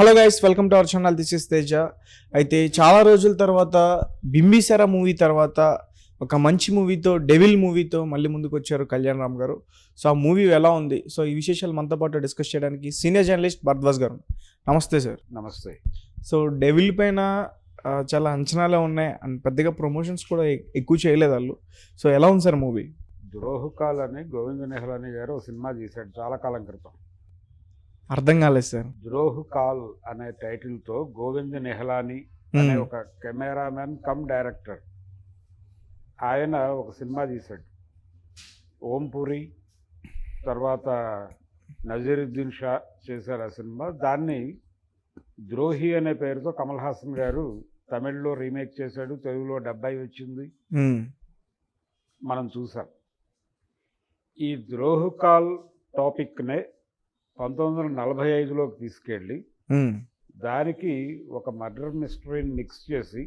Hello guys welcome to our channel this is Teja అయితే చాలా రోజుల తర్వాత బింబిసార మూవీ తర్వాత ఒక మంచి మూవీతో డెవిల్ మూవీతో మళ్ళీ ముందుకు వచ్చారు కళ్యాణ్ రామ్ గారు. సో ఆ మూవీ ఎలా ఉంది? సో ఈ విశేషాలు మనతో పాటు డిస్కస్ చేయడానికి సీనియర్ జర్నలిస్ట్ భరద్వాజ్ గారు నమస్తే సార్. నమస్తే. సో డెవిల్ పైన చాలా అంచనాలే ఉన్నాయి. అండ్ పెద్దగా ప్రమోషన్స్ కూడా ఎక్కువ చేయలేదు వాళ్ళు. సో ఎలా ఉంది సార్ మూవీ? ద్రోహకాల్ అని గోవింద నెహ్లాని గారు సినిమా తీశాడు చాలా కాలం క్రితం. అర్థం కాలేదు సార్. ద్రోహకాల్ అనే టైటిల్తో గోవింద నెహ్లాని అనే ఒక కెమెరామెన్ కమ్ డైరెక్టర్. ఆయన ఒక సినిమా తీశాడు. ఓంపురి తర్వాత నజీరుద్దీన్ షా చేశారు ఆ సినిమా. దాన్ని ద్రోహి అనే పేరుతో కమల్ హాసన్ గారు తమిళ్ళో రీమేక్ చేశాడు. తెలుగులో డెబ్బై వచ్చింది. మనం చూసాం. ఈ ద్రోహకాల్ టాపిక్నే పంతొమ్మిది వందల నలభై ఐదులోకి తీసుకెళ్ళి. దానికి ఒక మర్డర్ మిస్టరీని మిక్స్ చేసి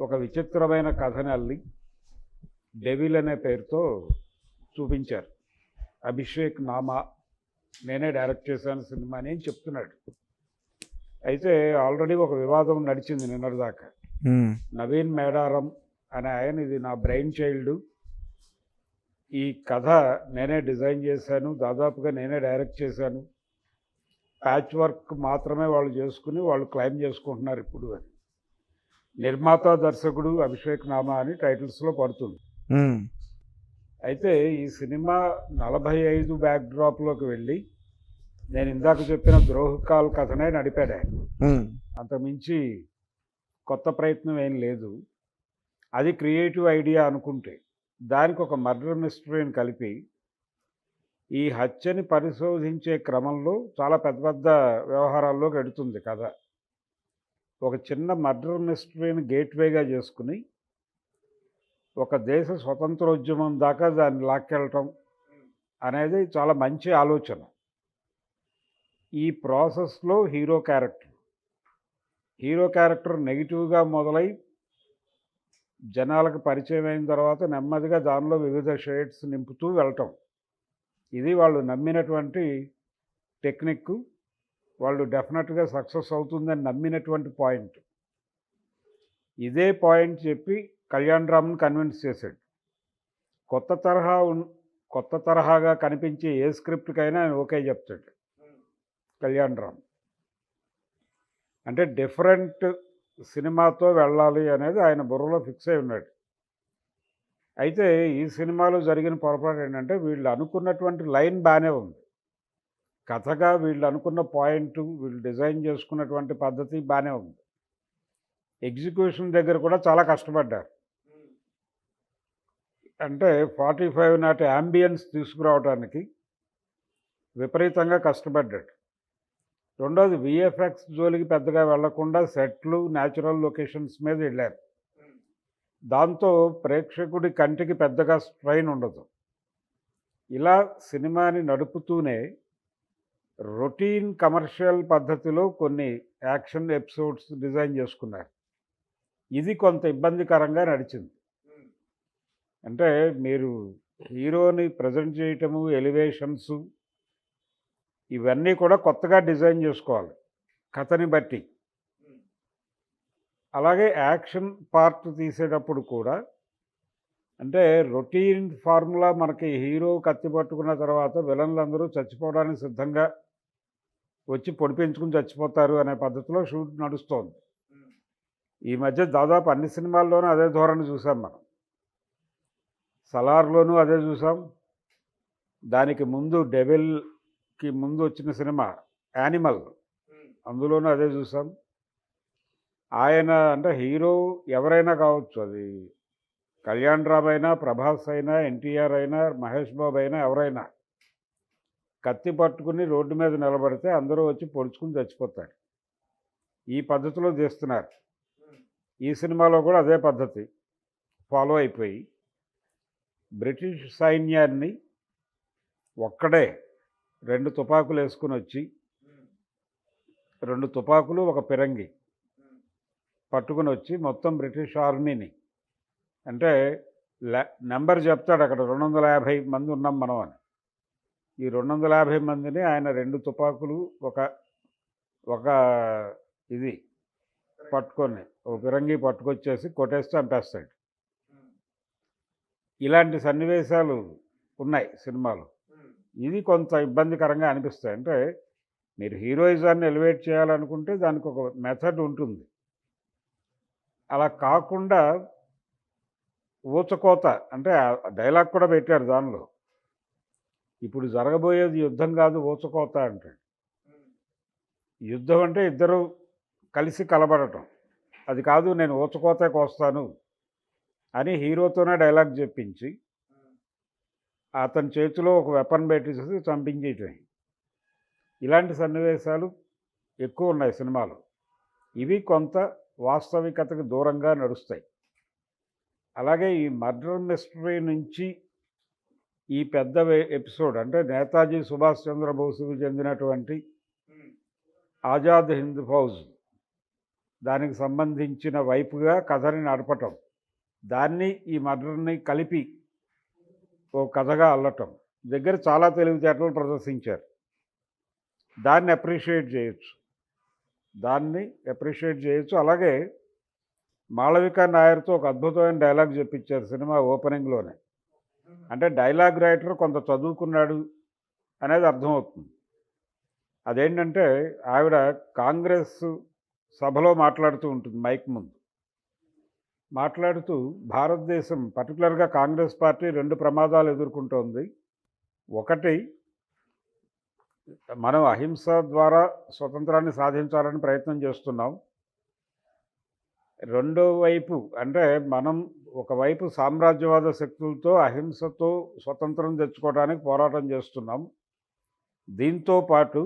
ఒక విచిత్రమైన కథని అల్లి డెవిల్ అనే పేరుతో చూపించారు అభిషేక్ నామా నేనే డైరెక్ట్ చేశాను సినిమా అని చెప్తున్నాడు అయితే ఆల్రెడీ ఒక వివాదం నడిచింది నిన్నటిదాకా. నవీన్ మేడారం అనే ఆయన ఇది నా బ్రెయిన్ చైల్డ్ ఈ కథ నేనే డిజైన్ చేశాను దాదాపుగా నేనే డైరెక్ట్ చేశాను. ప్యాచ్ వర్క్ మాత్రమే వాళ్ళు చేసుకుని వాళ్ళు క్లైమ్ చేసుకుంటున్నారు ఇప్పుడు అని. నిర్మాత దర్శకుడు అభిషేక్ నామా అని టైటిల్స్లో పడుతుంది. అయితే ఈ సినిమా నలభై ఐదు బ్యాక్ డ్రాప్లోకి వెళ్ళి నేను ఇందాక చెప్పిన ద్రోహకాల్ కథనే నడిపాడు ఆయన. అంతకుమించి కొత్త ప్రయత్నం ఏం లేదు. అది క్రియేటివ్ ఐడియా అనుకుంటే. దానికి ఒక మర్డర్ మిస్టరీని కలిపి ఈ హత్యని పరిశోధించే క్రమంలో చాలా పెద్ద పెద్ద వ్యవహారాల్లోకి ఎడుతుంది కథ. ఒక చిన్న మర్డర్ మిస్టరీని గేట్వేగా చేసుకుని ఒక దేశ స్వతంత్రోద్యమం దాకా దాన్ని లాక్కెళ్ళటం అనేది చాలా మంచి ఆలోచన. ఈ ప్రాసెస్లో హీరో క్యారెక్టర్. హీరో క్యారెక్టర్ నెగిటివ్గా మొదలై జనాలకు పరిచయం అయిన తర్వాత నెమ్మదిగా దానిలో వివిధ షేడ్స్ నింపుతూ వెళ్ళటం. ఇది వాళ్ళు నమ్మినటువంటి టెక్నిక్ వాళ్ళు డెఫినెట్గా సక్సెస్ అవుతుందని నమ్మినటువంటి పాయింట్. ఇదే పాయింట్ చెప్పి కళ్యాణ్ రామ్ని కన్విన్స్ చేశాడు. కొత్త తరహా ఉన్ కొత్త తరహాగా కనిపించే ఏ స్క్రిప్ట్కైనా ఆయన ఓకే చెప్తాడు కళ్యాణ్ రామ్. అంటే డిఫరెంట్ సినిమాతో వెళ్ళాలి అనేది ఆయన బుర్రలో ఫిక్స్ అయి ఉన్నాడు. అయితే ఈ సినిమాలో జరిగిన పొరపాటు ఏంటంటే వీళ్ళు అనుకున్నటువంటి లైన్ బాగానే ఉంది. కథగా వీళ్ళు అనుకున్న పాయింట్ వీళ్ళు డిజైన్ చేసుకున్నటువంటి పద్ధతి బాగానే ఉంది. ఎగ్జిక్యూషన్ దగ్గర కూడా చాలా కష్టపడ్డారు. అంటే ఫార్టీ ఫైవ్ నాటి అంబియన్స్ తీసుకురావడానికి విపరీతంగా కష్టపడ్డాడు. రెండోది విఎఫ్ఎక్స్ జోలికి పెద్దగా వెళ్ళకుండా సెట్లు న్యాచురల్ లొకేషన్స్ మీద వెళ్ళారు. దాంతో ప్రేక్షకుడి కంటికి పెద్దగా స్ట్రైన్ ఉండదు. ఇలా సినిమాని నడుపుతూనే రొటీన్ కమర్షియల్ పద్ధతిలో కొన్ని యాక్షన్ ఎపిసోడ్స్ డిజైన్ చేసుకున్నారు. ఇది కొంత ఇబ్బందికరంగా నడిచింది. అంటే మీరు హీరోని ప్రజెంట్ చేయటము ఎలివేషన్స్ ఇవన్నీ కూడా కొత్తగా డిజైన్ చేసుకోవాలి. కథని బట్టి. అలాగే యాక్షన్ పార్ట్ తీసేటప్పుడు కూడా అంటే రొటీన్ ఫార్ములా మనకి హీరో కత్తి పట్టుకున్న తర్వాత విలన్లందరూ చచ్చిపోవడానికి సిద్ధంగా వచ్చి పొడిపించుకుని చచ్చిపోతారు అనే పద్ధతిలో షూట్ నడుస్తోంది. ఈ మధ్య దాదాపు అన్ని సినిమాల్లోనూ అదే ధోరణి చూసాం మనం. సలార్లోనూ అదే చూసాం. దానికి ముందు డెవిల్ డెవిల్కి ముందు వచ్చిన సినిమా యానిమల్. అందులోనూ అదే చూసాం. ఆయన అంటే హీరో ఎవరైనా కావచ్చు అది. కళ్యాణ్ రామ్ అయినా ప్రభాస్ అయినా ఎన్టీఆర్ అయినా మహేష్ బాబు అయినా ఎవరైనా. కత్తి పట్టుకుని రోడ్డు మీద నిలబడితే అందరూ వచ్చి పొడుచుకుని చచ్చిపోతారు. ఈ పద్ధతిలో తీస్తున్నారు ఈ సినిమాలో కూడా అదే పద్ధతి ఫాలో అయిపోయి. బ్రిటిష్ సైన్యాన్ని ఒక్కడే రెండు తుపాకులు వేసుకుని వచ్చి రెండు తుపాకులు ఒక పిరంగి పట్టుకుని వచ్చి మొత్తం బ్రిటిష్ ఆర్మీని. అంటే నెంబర్ చెప్తాడు అక్కడ రెండు వందల యాభై మంది ఉన్నాం మనం అని. ఈ రెండు వందల యాభై మందిని ఆయన రెండు తుపాకులు ఒక ఒక ఇది పట్టుకొని ఒక ఫిరంగి పట్టుకొచ్చేసి కొట్టేసి చంపేస్తాడు. ఇలాంటి సన్నివేశాలు ఉన్నాయి సినిమాలో. ఇది కొంత ఇబ్బందికరంగా అనిపిస్తాయి. అంటే మీరు హీరోయిజాన్ని ఎలివేట్ చేయాలనుకుంటే దానికి ఒక మెథడ్ ఉంటుంది. అలా కాకుండా ఊచకోత అంటే డైలాగ్ కూడా పెట్టారు దానిలో. ఇప్పుడు జరగబోయేది యుద్ధం కాదు ఊచకోత అంటే యుద్ధం అంటే ఇద్దరు కలిసి కలబడటం. అది కాదు నేను ఊచకోతే కోస్తాను అని హీరోతోనే డైలాగ్ చెప్పించి అతని చేతిలో ఒక వెపన్ పెట్టేసి చంపించేయటమే ఇలాంటి సన్నివేశాలు ఎక్కువ ఉన్నాయి సినిమాలో. ఇవి కొంత వాస్తవికతకు దూరంగా నడుస్తాయి. అలాగే ఈ మర్డర్ మిస్టరీ నుంచి ఈ పెద్ద ఎపిసోడ్ అంటే నేతాజీ సుభాష్ చంద్రబోసుకు చెందినటువంటి ఆజాద్ హింద్ ఫౌజ్ దానికి సంబంధించిన వైపుగా కథని నడపటం. దాన్ని ఈ మర్డర్ని కలిపి ఓ కథగా అల్లటం. దగ్గర చాలా తెలివితేటలు ప్రదర్శించారు. దాన్ని అప్రిషియేట్ చేయొచ్చు. దాన్ని అప్రిషియేట్ చేయొచ్చు. అలాగే మాళవిక నాయర్తో ఒక అద్భుతమైన డైలాగ్ చెప్పించారు సినిమా ఓపెనింగ్లోనే. అంటే డైలాగ్ రైటర్ కొంత చదువుకున్నాడు అనేది అర్థమవుతుంది. అదేంటంటే ఆవిడ కాంగ్రెస్ సభలో మాట్లాడుతూ ఉంటుంది మైక్ ముందు. మాట్లాడుతూ భారతదేశం పర్టికులర్గా కాంగ్రెస్ పార్టీ రెండు ప్రమాదాలు ఎదుర్కొంటోంది. ఒకటి మనం అహింస ద్వారా స్వతంత్రాన్ని సాధించాలని ప్రయత్నం చేస్తున్నాం. రెండో వైపు అంటే మనం ఒకవైపు సామ్రాజ్యవాద శక్తులతో అహింసతో స్వతంత్రం తెచ్చుకోవడానికి పోరాటం చేస్తున్నాం. దీంతో పాటు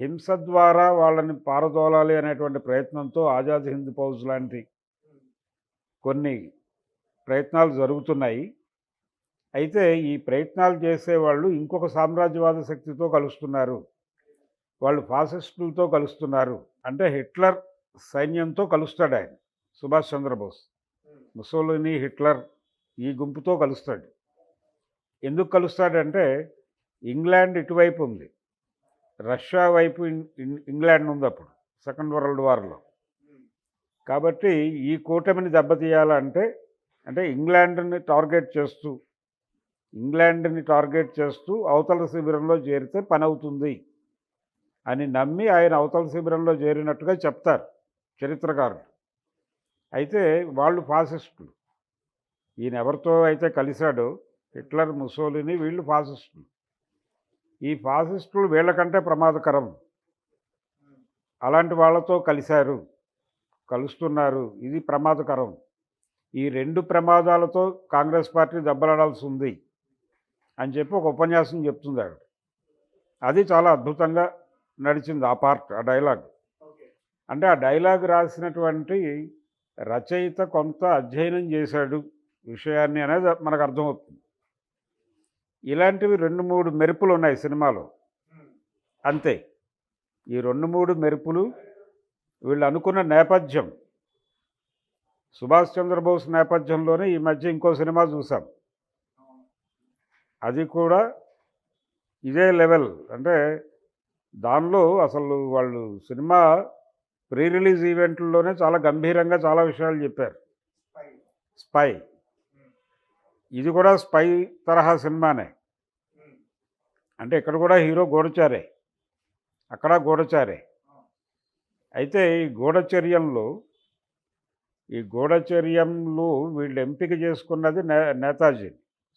హింస ద్వారా వాళ్ళని పారదోలాలి అనేటువంటి ప్రయత్నంతో ఆజాద్ హింద్ ఫౌజ్ లాంటి కొన్ని ప్రయత్నాలు జరుగుతున్నాయి. అయితే ఈ ప్రయత్నాలు చేసేవాళ్ళు ఇంకొక సామ్రాజ్యవాద శక్తితో కలుస్తున్నారు. వాళ్ళు ఫాసిస్టులతో కలుస్తున్నారు. అంటే హిట్లర్ సైన్యంతో కలుస్తాడు ఆయన. సుభాష్ చంద్రబోస్. ముసోలిని హిట్లర్ ఈ గుంపుతో కలుస్తాడు. ఎందుకు కలుస్తాడంటే ఇంగ్లాండ్ ఇటువైపు ఉంది. రష్యా వైపు ఇం- ఇంగ్లాండ్ ఉంది అప్పుడు. సెకండ్ వరల్డ్ వార్లో. కాబట్టి ఈ కూటమిని దెబ్బతీయాలంటే అంటే ఇంగ్లాండ్ని టార్గెట్ చేస్తూ ఇంగ్లాండ్ని టార్గెట్ చేస్తూ అవతల శిబిరంలో చేరితే పని అవుతుంది అని నమ్మి ఆయన అవతల శిబిరంలో చేరినట్టుగా చెప్తారు చరిత్రకారులు. అయితే వాళ్ళు ఫాసిస్టులు. ఈయన ఎవరితో అయితే కలిశాడో హిట్లర్ ముసోలిని వీళ్ళు ఫాసిస్టులు. ఈ ఫాసిస్టులు వీళ్ళకంటే ప్రమాదకరం. అలాంటి వాళ్ళతో కలిశారు. కలుస్తున్నారు. ఇది ప్రమాదకరం. ఈ రెండు ప్రమాదాలతో కాంగ్రెస్ పార్టీ దెబ్బలాడాల్సి ఉంది అని చెప్పి ఒక ఉపన్యాసం చెప్తుంది ఆవిడ. అది చాలా అద్భుతంగా నడిచింది ఆ పార్ట్ ఆ డైలాగ్. అంటే ఆ డైలాగ్ రాసినటువంటి రచయిత కొంత అధ్యయనం చేశాడు విషయాన్ని అనేది మనకు అర్థమవుతుంది. ఇలాంటివి రెండు మూడు మెరుపులు ఉన్నాయి సినిమాలో అంతే. ఈ రెండు మూడు మెరుపులు వీళ్ళు అనుకున్న నేపథ్యం. సుభాష్ చంద్రబోస్ నేపథ్యంలోనే ఈ మధ్య ఇంకో సినిమా చూసాం. అది కూడా ఇదే లెవెల్. అంటే దానిలో అసలు వాళ్ళు సినిమా ప్రీ రిలీజ్ ఈవెంట్లలోనే చాలా గంభీరంగా చాలా విషయాలు చెప్పారు. స్పై. ఇది కూడా స్పై తరహా సినిమానే. అంటే ఇక్కడ కూడా హీరో గోడచారే. అక్కడ గోడచారే. అయితే ఈ గూఢచర్యంలో ఈ గూఢచర్యంలో వీళ్ళు ఎంపిక చేసుకున్నది నే నేతాజీ.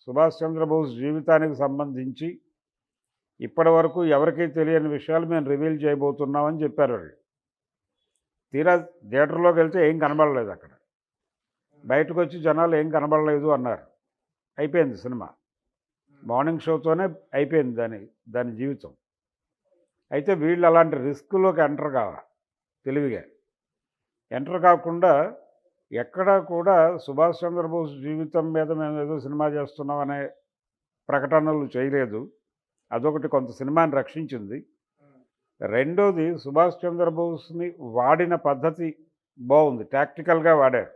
సుభాష్ చంద్రబోస్ జీవితానికి సంబంధించి ఇప్పటి వరకు ఎవరికీ తెలియని విషయాలు మేము రివీల్ చేయబోతున్నామని చెప్పారు వాళ్ళు. తీరా థియేటర్లోకి వెళ్తే ఏం కనబడలేదు అక్కడ. బయటకు వచ్చి జనాలు ఏం కనబడలేదు అన్నారు. అయిపోయింది సినిమా. మార్నింగ్ షోతోనే అయిపోయింది దాని దాని జీవితం. అయితే వీళ్ళు అలాంటి రిస్క్లోకి ఎంటర్ కావాలి తెలివిగా. ఎంటర్ కాకుండా ఎక్కడా కూడా సుభాష్ చంద్రబోస్ జీవితం మీద మేము ఏదో సినిమా చేస్తున్నాం అనే ప్రకటనలు చేయలేదు. అదొకటి కొంత సినిమాని రక్షించింది. రెండోది సుభాష్ చంద్రబోస్ని వాడిన పద్ధతి బాగుంది. టాక్టికల్గా వాడారు.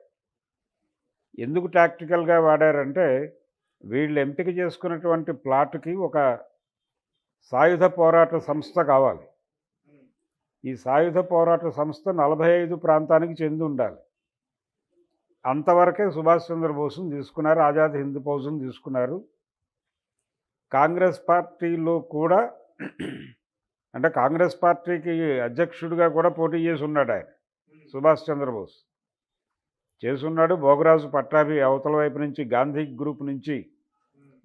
ఎందుకు టాక్టికల్గా వాడారంటే వీళ్ళు ఎంపిక చేసుకున్నటువంటి ప్లాట్కి ఒక సాయుధ పోరాట సంస్థ కావాలి. ఈ సాయుధ పోరాట సంస్థ నలభై ఐదు ప్రాంతానికి చెంది ఉండాలి. అంతవరకే సుభాష్ చంద్రబోసును తీసుకున్నారు ఆజాద్ హింద్ ఫౌజ్ని తీసుకున్నారు. కాంగ్రెస్ పార్టీలో కూడా అంటే కాంగ్రెస్ పార్టీకి అధ్యక్షుడిగా కూడా పోటీ చేసి ఉన్నాడు ఆయన సుభాష్ చంద్రబోస్ చేసున్నాడు భోగరాజు పట్టాభి అవతల వైపు నుంచి గాంధీ గ్రూప్ నుంచి.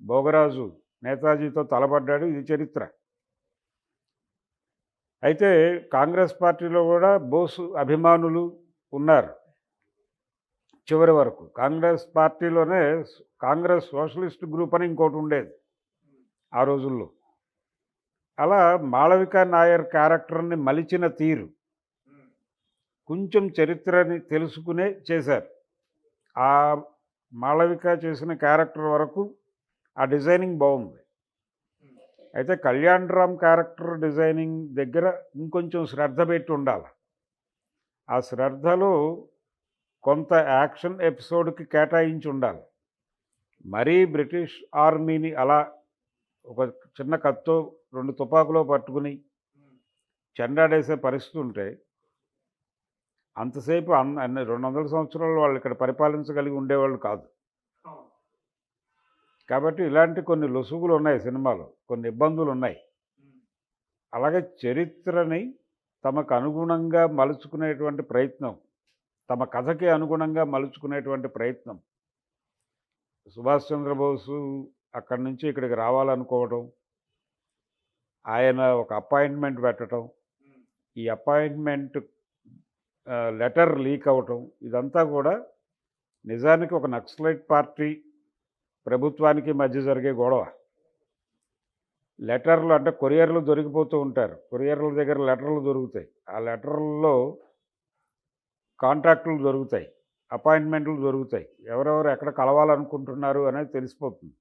భోగరాజు నేతాజీతో తలపడ్డాడు ఇది చరిత్ర. అయితే కాంగ్రెస్ పార్టీలో కూడా బోసు అభిమానులు ఉన్నారు చివరి వరకు. కాంగ్రెస్ పార్టీలోనే కాంగ్రెస్ సోషలిస్ట్ గ్రూప్ అని ఇంకోటి ఉండేది ఆ రోజుల్లో. అలా మాళవిక నాయర్ క్యారెక్టర్ని మలిచిన తీరు కొంచెం చరిత్రని తెలుసుకునే చేశారు. ఆ మాళవిక చేసిన క్యారెక్టర్ వరకు ఆ డిజైనింగ్ బాగుంది. అయితే కళ్యాణ్ రామ్ క్యారెక్టర్ డిజైనింగ్ దగ్గర ఇంకొంచెం శ్రద్ధ పెట్టి ఉండాలి. ఆ శ్రద్ధలో కొంత యాక్షన్ ఎపిసోడ్కి కేటాయించి ఉండాలి. మరీ బ్రిటిష్ ఆర్మీని అలా ఒక చిన్న కత్తో రెండు తుపాకులో పట్టుకుని చెండాడేసే పరిస్థితి ఉంటే అంతసేపు అన్న రెండు వందల సంవత్సరాలు వాళ్ళు ఇక్కడ పరిపాలించగలిగి ఉండేవాళ్ళు కాదు. కాబట్టి ఇలాంటి కొన్ని లొసుగులు ఉన్నాయి సినిమాలో కొన్ని ఇబ్బందులు ఉన్నాయి. అలాగే చరిత్రని తమకు అనుగుణంగా మలుచుకునేటువంటి ప్రయత్నం తమ కథకి అనుగుణంగా మలుచుకునేటువంటి ప్రయత్నం. సుభాష్ చంద్రబోసు అక్కడి నుంచి ఇక్కడికి రావాలనుకోవడం ఆయన ఒక అపాయింట్మెంట్ పెట్టడం ఈ అపాయింట్మెంట్ లెటర్ లీక్ అవటం ఇదంతా కూడా నిజానికి ఒక నక్సలైట్ పార్టీ ప్రభుత్వానికి మధ్య జరిగే గొడవ. లెటర్లు అంటే కొరియర్లు దొరికిపోతూ ఉంటారు. కొరియర్ల దగ్గర లెటర్లు దొరుకుతాయి. ఆ లెటర్లలో కాంట్రాక్టులు దొరుకుతాయి. అపాయింట్మెంట్లు దొరుకుతాయి. ఎవరెవరు ఎక్కడ కలవాలనుకుంటున్నారు అనేది తెలిసిపోతుంది.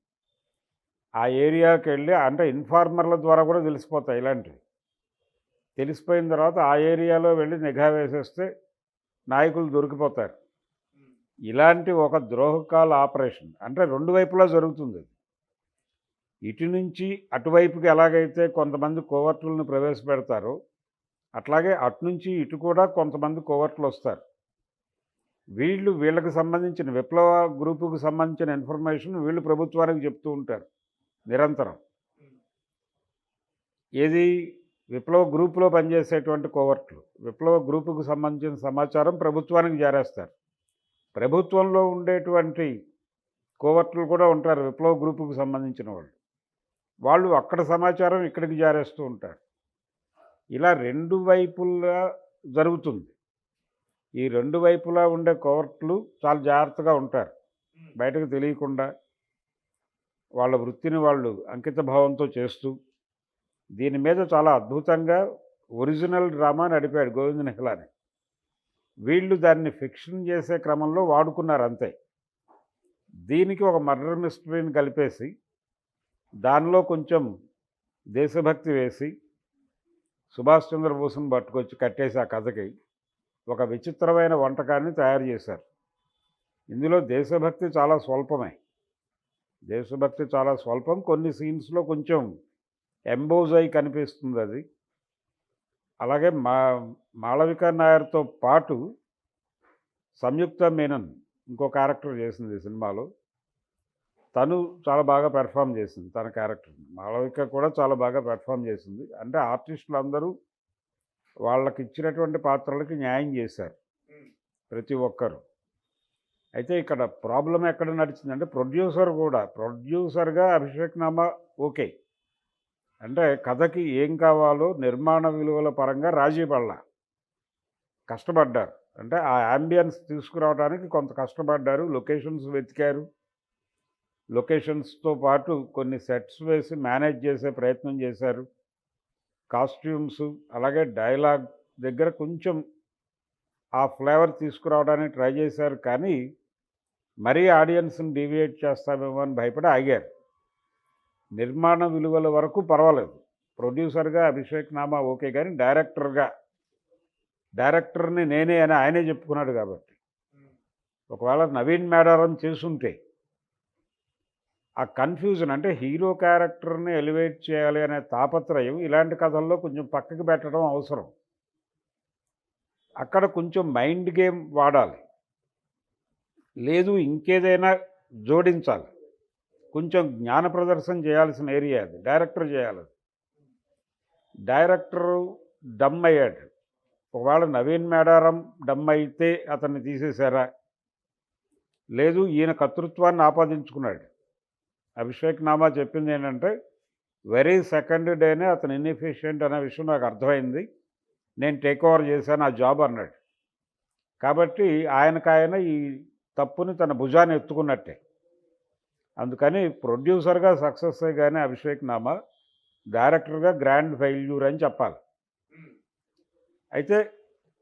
ఆ ఏరియాకి వెళ్ళి అంటే ఇన్ఫార్మర్ల ద్వారా కూడా తెలిసిపోతాయి ఇలాంటివి. తెలిసిపోయిన తర్వాత ఆ ఏరియాలో వెళ్ళి నిఘా వేసేస్తే నాయకులు దొరికిపోతారు. ఇలాంటి ఒక ద్రోహకాల ఆపరేషన్ అంటే రెండు వైపులా జరుగుతుంది అది. ఇటు నుంచి అటువైపుకి ఎలాగైతే కొంతమంది కోవర్టులను ప్రవేశపెడతారో అట్లాగే అటు నుంచి ఇటు కూడా కొంతమంది కోవర్టులు వస్తారు. వీళ్ళు వీళ్ళకి సంబంధించిన విప్లవ గ్రూపుకు సంబంధించిన ఇన్ఫర్మేషన్ వీళ్ళు ప్రభుత్వానికి చెప్తూ ఉంటారు నిరంతరం. ఏది విప్లవ గ్రూపులో పనిచేసేటువంటి కోవర్ట్లు విప్లవ గ్రూపుకు సంబంధించిన సమాచారం ప్రభుత్వానికి చేరేస్తారు ప్రభుత్వంలో ఉండేటువంటి కోవర్ట్లు కూడా ఉంటారు విప్లవ గ్రూపుకు సంబంధించిన వాళ్ళు. వాళ్ళు అక్కడ సమాచారం ఇక్కడికి జారేస్తూ ఉంటారు. ఇలా రెండు వైపులా జరుగుతుంది. ఈ రెండు వైపులా ఉండే కోవర్ట్లు చాలా జాగ్రత్తగా ఉంటారు. బయటకు తెలియకుండా వాళ్ళ వృత్తిని వాళ్ళు అంకిత భావంతో చేస్తూ దీని మీద చాలా అద్భుతంగా ఒరిజినల్ డ్రామా నడిపాడు గోవింద్ నిహలాని వీళ్ళు దాన్ని ఫిక్షన్ చేసే క్రమంలో వాడుకున్నారు అంతే దీనికి ఒక మర్డర్ మిస్టరీని కలిపేసి దానిలో కొంచెం దేశభక్తి వేసి సుభాష్ చంద్రబోస్ని పట్టుకొచ్చి కట్టేసి ఆ కథకి ఒక విచిత్రమైన వంటకాన్ని తయారు చేశారు. ఇందులో దేశభక్తి చాలా స్వల్పమే. దేశభక్తి చాలా స్వల్పం. కొన్ని సీన్స్లో కొంచెం ఎంబోజ్ అయి కనిపిస్తుంది అది. అలాగే మా మాళవిక నాయర్తో పాటు సంయుక్త మేనన్ ఇంకో క్యారెక్టర్ చేసింది ఈ సినిమాలో. తను చాలా బాగా పెర్ఫామ్ చేసింది తన క్యారెక్టర్ మాళవిక కూడా చాలా బాగా పెర్ఫామ్ చేసింది. అంటే ఆర్టిస్టులు అందరూ వాళ్ళకి ఇచ్చినటువంటి పాత్రలకి న్యాయం చేశారు ప్రతి ఒక్కరు. అయితే ఇక్కడ ప్రాబ్లం ఎక్కడ నడిచిందంటే ప్రొడ్యూసర్ కూడా ప్రొడ్యూసర్గా అభిషేక్ నామా ఓకే. అంటే కథకి ఏం కావాలో నిర్మాణ విలువల పరంగా రాజీ పడలా. కష్టపడ్డారు. అంటే ఆ యాంబియన్స్ తీసుకురావడానికి కొంత కష్టపడ్డారు. లొకేషన్స్ వెతికారు. లొకేషన్స్తో పాటు కొన్ని సెట్స్ వేసి మేనేజ్ చేసే ప్రయత్నం చేశారు. కాస్ట్యూమ్స్ అలాగే డైలాగ్ దగ్గర కొంచెం ఆ ఫ్లేవర్ తీసుకురావడానికి ట్రై చేశారు. కానీ మరీ ఆడియన్స్ని డీవియేట్ చేస్తామేమో అని భయపడి ఆగారు. నిర్మాణ విలువల వరకు పర్వాలేదు. ప్రొడ్యూసర్గా అభిషేక్ నామా ఓకే కానీ డైరెక్టర్గా డైరెక్టర్ని నేనే అని ఆయనే చెప్పుకున్నాడు కాబట్టి. ఒకవేళ నవీన్ మేడారం చేసుంటే ఆ కన్ఫ్యూజన్ అంటే హీరో క్యారెక్టర్ని ఎలివేట్ చేయాలి అనే తాపత్రయం ఇలాంటి కథల్లో కొంచెం పక్కకి పెట్టడం అవసరం. అక్కడ కొంచెం మైండ్ గేమ్ వాడాలి. లేదు ఇంకేదైనా జోడించాలి. కొంచెం జ్ఞాన ప్రదర్శన చేయాల్సిన ఏరియా అది డైరెక్టర్ చేయాలి డైరెక్టరు డమ్ అయ్యాడు. ఒకవేళ నవీన్ మేడారం డమ్ అయితే అతన్ని తీసేశారా? లేదు ఈయన కర్తృత్వాన్ని ఆపాదించుకున్నాడు. అభిషేక్ నామా చెప్పింది ఏంటంటే వెరీ సెకండ్ డేనే అతను ఇన్ఎఫిషియెంట్ అనే విషయం నాకు అర్థమైంది. నేను టేక్ ఓవర్ చేశాను ఆ జాబ్ అన్నాడు. కాబట్టి ఆయనకాయన ఈ తప్పుని తన భుజాన్ని ఎత్తుకున్నట్టే. అందుకని ప్రొడ్యూసర్గా సక్సెస్ కానీ అభిషేక్ నామా డైరెక్టర్గా గ్రాండ్ ఫెయిల్యూర్ అని చెప్పాలి. అయితే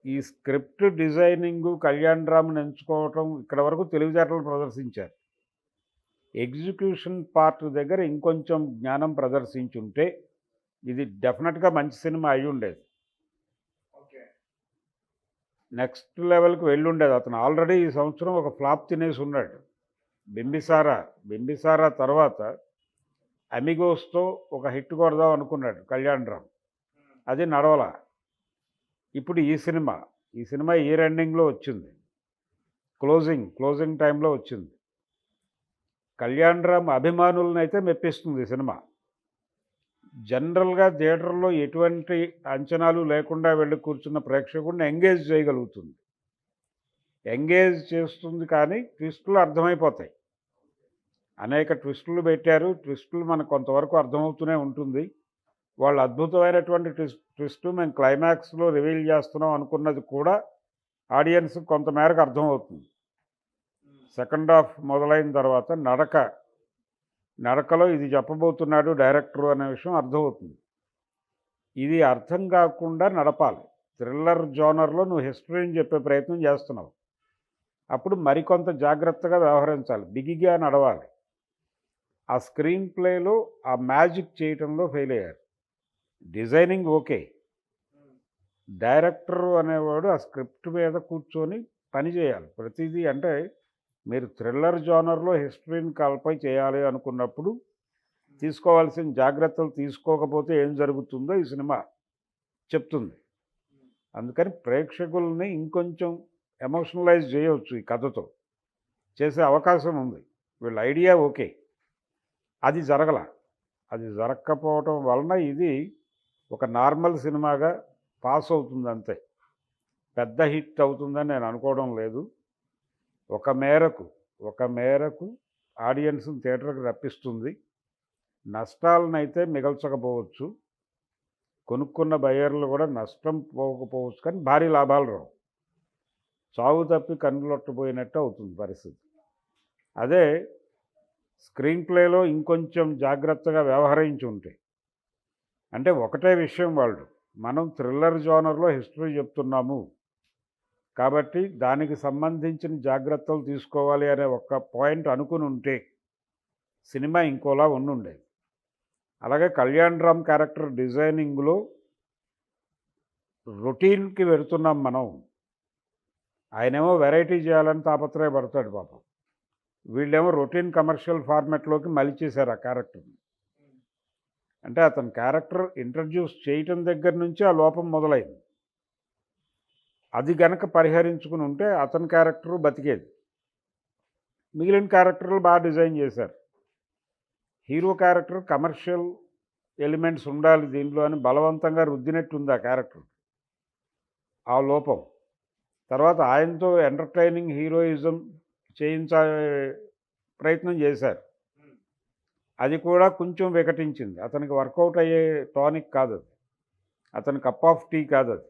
ఈ స్క్రిప్ట్ డిజైనింగ్ కళ్యాణ్ రామ్ని ఎంచుకోవటం ఇక్కడ వరకు తెలివితేటలు ప్రదర్శించారు. ఎగ్జిక్యూషన్ పార్ట్ దగ్గర ఇంకొంచెం జ్ఞానం ప్రదర్శించుంటే ఇది డెఫినెట్గా మంచి సినిమా అయి ఉండేది నెక్స్ట్ లెవెల్కి వెళ్ళుండేది. అతను ఆల్రెడీ ఈ సంవత్సరం ఒక ఫ్లాప్ తినేసి ఉన్నాడు. బింబిసారా బింబిసారా తర్వాత అమిగోస్తో ఒక హిట్ కొడదాం అనుకున్నాడు కళ్యాణ్ రామ్. అది నడవల. ఇప్పుడు ఈ సినిమా ఈ సినిమా ఇయర్ ఎండింగ్లో వచ్చింది? క్లోజింగ్ క్లోజింగ్ టైంలో వచ్చింది. కళ్యాణ్ రామ్ అభిమానులను అయితే మెప్పిస్తుంది సినిమా. జనరల్గా థియేటర్లో ఎటువంటి అంచనాలు లేకుండా వెళ్ళి కూర్చున్న ప్రేక్షకుడిని ఎంగేజ్ చేయగలుగుతుంది. ఎంగేజ్ చేస్తుంది కానీ ట్విస్టులు అర్థమైపోతాయి. అనేక ట్విస్టులు పెట్టారు. ట్విస్టులు మనకు కొంతవరకు అర్థమవుతూనే ఉంటుంది. వాళ్ళు అద్భుతమైనటువంటి ట్విస్ట్ ట్విస్ట్ మేము క్లైమాక్స్లో రివీల్ చేస్తున్నాం అనుకున్నది కూడా ఆడియన్స్ కొంతమేరకు అర్థమవుతుంది. సెకండ్ హాఫ్ మొదలైన తర్వాత నడక నడకలో ఇది చెప్పబోతున్నాడు డైరెక్టర్ అనే విషయం అర్థమవుతుంది. ఇది అర్థం కాకుండా నడపాలి. థ్రిల్లర్ జోనర్లో నువ్వు హిస్టరీని చెప్పే ప్రయత్నం చేస్తున్నావు. అప్పుడు మరికొంత జాగ్రత్తగా వ్యవహరించాలి. బిగిగా నడవాలి. ఆ స్క్రీన్ ప్లేలో ఆ మ్యాజిక్ చేయటంలో ఫెయిల్ అయ్యారు. Designing okay. డైరెక్టర్ అనేవాడు ఆ స్క్రిప్ట్ మీద కూర్చొని పని చేయాలి. ప్రతిదీ అంటే మీరు థ్రిల్లర్ జోనర్లో హిస్టరీని కల్పై చేయాలి అనుకున్నప్పుడు తీసుకోవాల్సిన జాగ్రత్తలు తీసుకోకపోతే ఏం జరుగుతుందో ఈ సినిమా చెప్తుంది. అందుకని ప్రేక్షకుల్ని ఇంకొంచెం ఎమోషనలైజ్ చేయవచ్చు ఈ కథతో. చేసే అవకాశం ఉంది. వీళ్ళ ఐడియా ఓకే. అది జరగల. అది జరగకపోవటం వలన ఇది ఒక నార్మల్ సినిమాగా పాస్ అవుతుంది అంతే పెద్ద హిట్ అవుతుందని నేను అనుకోవడం లేదు. ఒక మేరకు ఒక మేరకు ఆడియన్స్ని థియేటర్కి రప్పిస్తుంది. నష్టాలనైతే మిగల్చకపోవచ్చు. కొనుక్కున్న బయర్లు కూడా నష్టం పోకపోవచ్చు కానీ భారీ లాభాలు రావు. చావు తప్పి కన్నులొట్టబోయినట్టు అవుతుంది పరిస్థితి. అదే స్క్రీన్ ప్లేలో ఇంకొంచెం జాగ్రత్తగా వ్యవహరించి ఉంటే. అంటే ఒకటే విషయం వాళ్ళు మనం థ్రిల్లర్ జోనర్లో హిస్టరీ చెప్తున్నాము. కాబట్టి దానికి సంబంధించిన జాగ్రత్తలు తీసుకోవాలి అనే ఒక పాయింట్ అనుకుని ఉంటే సినిమా ఇంకోలా ఉండుండేది. అలాగే కళ్యాణ్ రామ్ క్యారెక్టర్ డిజైనింగ్లో రొటీన్కి వెళుతున్నాం మనం. ఆయనేమో వెరైటీ చేయాలని తాపత్రయపడతాడు పాపం. వీళ్ళేమో రొటీన్ కమర్షియల్ ఫార్మాట్లోకి మలిచేశారు ఆ క్యారెక్టర్ని అంటే అతని క్యారెక్టర్ ఇంట్రడ్యూస్ చేయటం దగ్గర నుంచి ఆ లోపం మొదలైంది. అది గనక పరిహరించుకుని ఉంటే అతని క్యారెక్టరు బతికేది. మిగిలిన క్యారెక్టర్లు బాగా డిజైన్ చేశారు. హీరో క్యారెక్టర్ కమర్షియల్ ఎలిమెంట్స్ ఉండాలి దీంట్లో అని బలవంతంగా రుద్దినట్టుంది ఆ క్యారెక్టర్ ఆ లోపం. తర్వాత ఆయనతో ఎంటర్టైనింగ్ హీరోయిజం చేయించే ప్రయత్నం చేశారు. అది కూడా కొంచెం వికటించింది. అతనికి వర్కౌట్ అయ్యే టానిక్ కాదు అది. అతని కప్ ఆఫ్ టీ కాదు అది.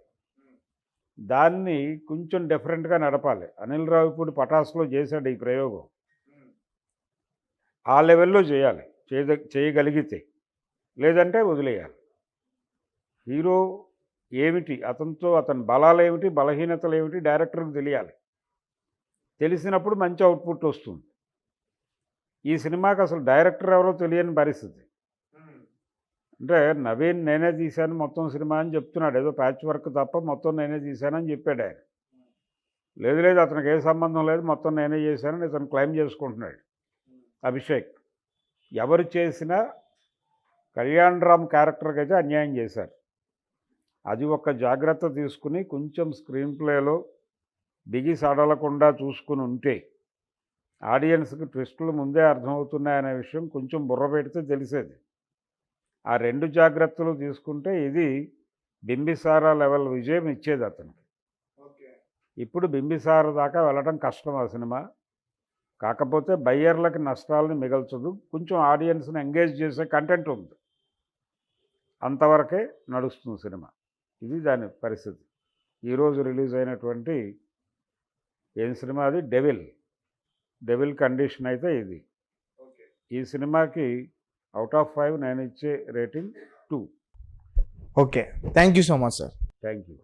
దాన్ని కొంచెం డిఫరెంట్గా నడపాలి. అనిల్ రావిపూడి పటాస్లో చేశాడు ఈ ప్రయోగం. ఆ లెవెల్లో చేయాలి. చేయగలిగితే. లేదంటే వదిలేయాలి. హీరో ఏమిటి? అతనితో అతని బలాలు ఏమిటి బలహీనతలు ఏమిటి డైరెక్టర్కి తెలియాలి. తెలిసినప్పుడు మంచి అవుట్పుట్ వస్తుంది. ఈ సినిమాకి అసలు డైరెక్టర్ ఎవరో తెలియని పరిస్థితి. అంటే నవీన్ నేనే తీశాను మొత్తం సినిమా అని చెప్తున్నాడు. ఏదో ప్యాచ్ వర్క్ తప్ప మొత్తం నేనే తీశానని చెప్పాడు ఆయన. లేదు లేదు అతనికి ఏ సంబంధం లేదు మొత్తం నేనే చేశానని ఇతను క్లెయిమ్ చేసుకుంటున్నాడు. అభిషేక్. ఎవరు చేసినా కళ్యాణ్ రామ్ క్యారెక్టర్కి అయితే అన్యాయం చేశారు. అది ఒక జాగ్రత్త తీసుకుని కొంచెం స్క్రీన్ ప్లేలో బిగి సడలకుండా చూసుకుని ఉంటే ఆడియన్స్కి ట్విస్టులు ముందే అర్థమవుతున్నాయనే విషయం కొంచెం బుర్ర పెడితే తెలిసేది. ఆ రెండు జాగ్రత్తలు తీసుకుంటే ఇది బింబిసారా లెవెల్ విజయం ఇచ్చేది అతనికి. ఇప్పుడు బింబిసార దాకా వెళ్ళడం కష్టం ఆ సినిమా. కాకపోతే బయ్యర్లకి నష్టాలని మిగల్చదు. కొంచెం ఆడియన్స్ని ఎంగేజ్ చేసే కంటెంట్ ఉంది. అంతవరకే నడుస్తుంది సినిమా. ఇది దాని పరిస్థితి. ఈరోజు రిలీజ్ అయినటువంటి ఏం సినిమా అది? డెవిల్. డెవిల్ కండిషన్ అయితే ఇది. ఈ సినిమాకి అవుట్ ఆఫ్ ఫైవ్ నేను ఇచ్చే rating two. Okay. Thank you so much sir. Thank you